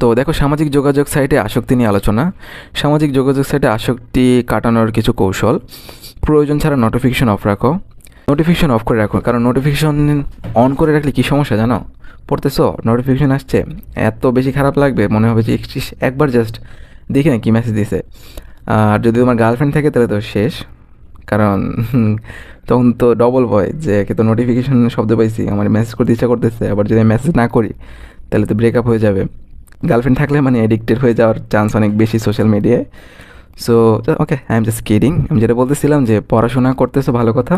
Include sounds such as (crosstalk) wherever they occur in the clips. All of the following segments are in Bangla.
তো দেখো, সামাজিক যোগাযোগ সাইটে আসক্তি নিয়ে আলোচনা। সামাজিক যোগাযোগ সাইটে আসক্তি কাটানোর কিছু কৌশল। প্রয়োজন ছাড়া নোটিফিকেশন অফ রাখো। নোটিফিকেশন অফ করে রাখো, কারণ নোটিফিকেশন অন করে রাখলে কী সমস্যা জানো? পড়তেছো নোটিফিকেশন আসছে, এত বেশি খারাপ লাগবে, মনে হবে যে একবার জাস্ট দেখি না কী মেসেজ দিছে। আর যদি তোমার গার্লফ্রেন্ড থাকে তাহলে তো শেষ, কারণ (laughs) তখন তো ডবল ভয় যে তো নোটিফিকেশন শব্দ পাইছি, আমার মেসেজ করতে ইচ্ছা করতেছে, আবার যদি মেসেজ না করি, তাহলে তো ব্রেকআপ হয়ে যাবে। গার্লফ্রেন্ড থাকলে মানে এডিক্টেড হয়ে যাওয়ার চান্স অনেক বেশি সোশ্যাল মিডিয়ায় so okay I am just kidding আমি যেটা বলতেছিলাম যে পড়াশোনা করতেছো ভালো কথা।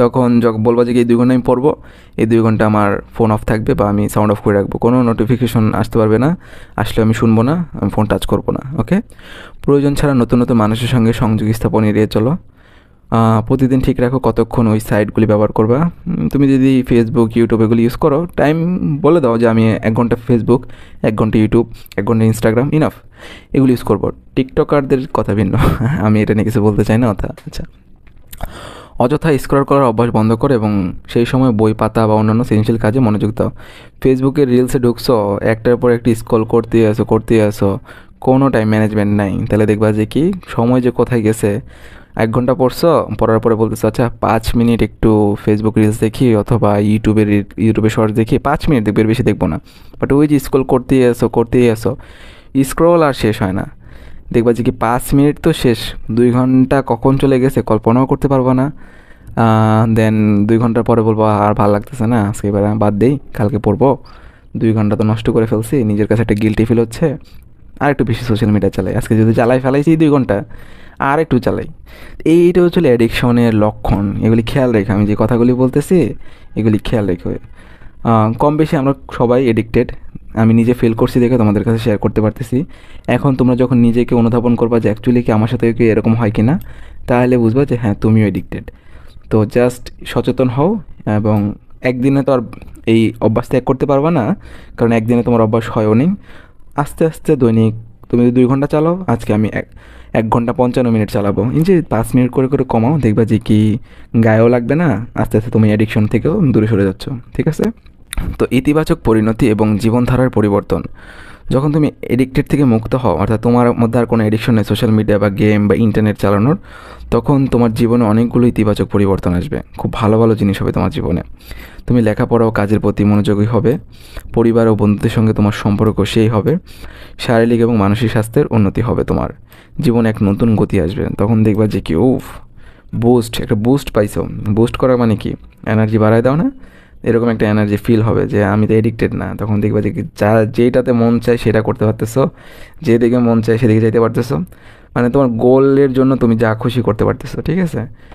তখন যখন বলব যে এই দুই ঘণ্টা আমি পড়ব, এই দুই ঘণ্টা আমার ফোন অফ থাকবে বা আমি সাউন্ড অফ করে রাখব। কোনো নোটিফিকেশন আসতে পারবে না আসলে আমি শুনব না, আমি ফোন টাচ করব না ওকে প্রয়োজন ছাড়া নতুন নতুন মানুষের সঙ্গে সংযোগ স্থাপন এড়িয়ে চলো। প্রতিদিন ঠিক রাখো কতক্ষণ ওই সাইটগুলি ব্যবহার করবা। তুমি যদি ফেসবুক ইউটিউব এগুলি ইউজ করো টাইম বলে দাও যে আমি এক ঘণ্টা ফেসবুক এক ঘণ্টা ইউটিউব এক ঘণ্টা ইনস্টাগ্রাম ইনাফ এগুলি ইউজ করব। টিকটকারদের কথা ভিন্ন। (laughs) আমি এটা নিয়ে কিছু বলতে চাই না, অথা আচ্ছা। অযথা স্ক্রল করার অভ্যাস বন্ধ করো এবং সেই সময় বই, পাতা বা অন্যান্য সৃজনশীল কাজে মনোযোগ দাও। ফেসবুকে রিলসে ঢুকছো, একটার পর একটি স্ক্রল করতে আসো করতে আসো, কোনো টাইম ম্যানেজমেন্ট নাই। তাহলে দেখবা যে কি, সময় যে কোথায় গেছে এক ঘণ্টা পড়ছো, পড়ার পরে বলতেছো আচ্ছা পাঁচ মিনিট একটু ফেসবুক রিলস দেখি অথবা ইউটিউবে ইউটিউবে শর্টস দেখি। পাঁচ মিনিট দেখবে বেশি দেখব না। বাট ওই যে স্ক্রল করতেই আসো করতেই আসো স্ক্রল আর শেষ হয় না। দেখবা যে কি পাঁচ মিনিট তো শেষ, দুই ঘণ্টা কখন চলে গেছে কল্পনাও করতে পারব না। দেন দুই ঘণ্টা পরে বলব, আর ভালো লাগতেছে না, আজকে এবার বাদ দিই, কালকে পড়ব। দুই ঘণ্টা তো নষ্ট করে ফেলছি, নিজের কাছে একটা গিলটি ফিল হচ্ছে। আর একটু বেশি সোশ্যাল মিডিয়া চালাই। আজকে যদি চালাই ফেলাইছি দুই ঘণ্টা আর একটু চালাই। এইটা হচ্ছে অ্যাডিকশনের লক্ষণ। এগুলি খেয়াল রেখে। আমি যে কথাগুলি বলতেছি, এগুলি খেয়াল রেখে। কম বেশি আমরা সবাই এডিক্টেড আমি নিজে ফেল করছি দেখে তোমাদের কাছে শেয়ার করতে পারতেছি। এখন তোমরা যখন নিজেকে অনুধাবন করবা যে অ্যাকচুয়ালি কি আমার সাথে কি এরকম হয় কি না তাহলে বুঝবা যে হ্যাঁ তুমিও এডিক্টেড তো জাস্ট সচেতন হও এবং একদিনে তো আর এই অভ্যাস ত্যাগ করতে পারবা না, কারণ একদিনে তোমার অভ্যাস হয়ও নি। আস্তে আস্তে দৈনিক তুমি দুই ঘণ্টা চালাও, আজকে আমি এক এক ঘণ্টা পঞ্চান্ন মিনিট চালাবো। এই যে পাঁচ মিনিট করে করে কমাও, দেখবা যে কি গায়েও লাগবে না, আস্তে আস্তে তুমি অ্যাডিকশন থেকেও দূরে সরে যাচ্ছ, ঠিক আছে? তো ইতিবাচক পরিণতি এবং জীবনধারার পরিবর্তন। যখন তুমি এডিক্টেড থেকে মুক্ত হও, অর্থাৎ তোমার মধ্যে আর কোনো এডিকশন নেই সোশ্যাল মিডিয়া বা গেম বা ইন্টারনেট চালানোর, তখন তোমার জীবনে অনেকগুলো ইতিবাচক পরিবর্তন আসবে। খুব ভালো ভালো জিনিস হবে তোমার জীবনে। তুমি লেখাপড়া ও কাজের প্রতি মনোযোগী হবে, পরিবার ও বন্ধুদের সঙ্গে তোমার সম্পর্ক সেই হবে, শারীরিক এবং মানসিক স্বাস্থ্যের উন্নতি হবে তোমার। জীবনে এক নতুন গতি আসবে, তখন দেখবা যে কি, উফ বুস্ট একটা বুস্ট পাইছো। বুস্ট করা মানে কি? এনার্জি বাড়ায় দাও না এরকম একটা এনার্জি ফিল হবে যে আমি তো এডিক্টেড না। তখন দেখবে দেখি যা যেটাতে মন চায় সেটা করতে পারতেছো। যেদিকে মন চায় সেদিকে যেতে পারতেছো। মানে তোমার গোলের জন্য তুমি যা খুশি করতে পারতেছো, ঠিক আছে?